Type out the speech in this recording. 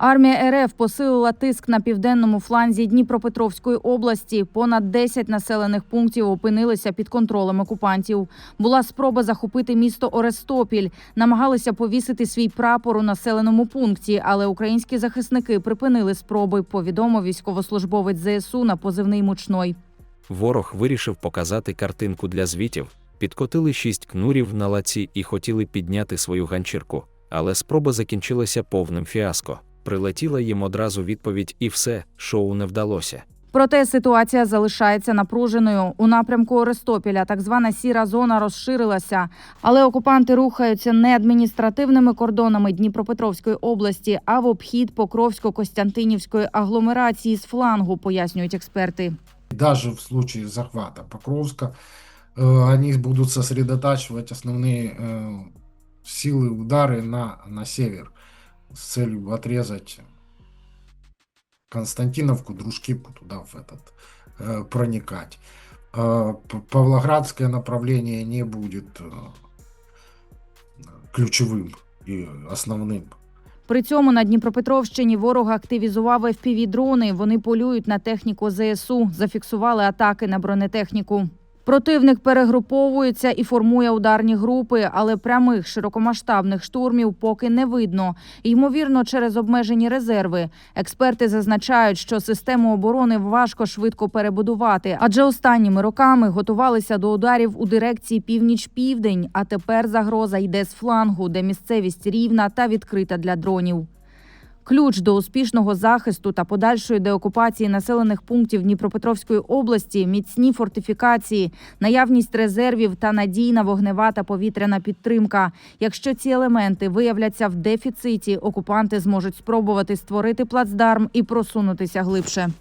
Армія РФ посилила тиск на південному фланзі Дніпропетровської області. Понад 10 населених пунктів опинилися під контролем окупантів. Була спроба захопити місто Орестопіль. Намагалися повісити свій прапор у населеному пункті, але українські захисники припинили спроби. Повідомив військовослужбовець ЗСУ на позивний мучной. Ворог вирішив показати картинку для звітів, підкотили шість кнурів на лаці і хотіли підняти свою ганчірку, але спроба закінчилася повним фіаско Прилетіла їм одразу відповідь, і все, шоу не вдалося. Проте ситуація залишається напруженою. У напрямку Орестопіля так звана сіра зона розширилася, але окупанти рухаються не адміністративними кордонами Дніпропетровської області, а в обхід Покровсько-Костянтинівської агломерації з флангу, пояснюють експерти. Даже в случае захвата Покровска э, они будут сосредотачивать основные э, силы удары на, на север с целью отрезать Константиновку, Дружкивку туда в этот э, проникать. Э, П- Павлоградское направление не будет э, ключевым и основным. При цьому на Дніпропетровщині ворог активізував fpv дрони. Вони полюють на техніку ЗСУ, зафіксували атаки на бронетехніку. Противник перегруповується і формує ударні групи, але прямих широкомасштабних штурмів поки не видно. Ймовірно, через обмежені резерви. Експерти зазначають, що систему оборони важко швидко перебудувати, адже останніми роками готувалися до ударів у дирекції північ-південь. А тепер загроза йде з флангу, де місцевість рівна та відкрита для дронів. Ключ до успішного захисту та подальшої деокупації населених пунктів Дніпропетровської області, міцні фортифікації, наявність резервів та надійна вогнева та повітряна підтримка. Якщо ці елементи виявляться в дефіциті, окупанти зможуть спробувати створити плацдарм і просунутися глибше.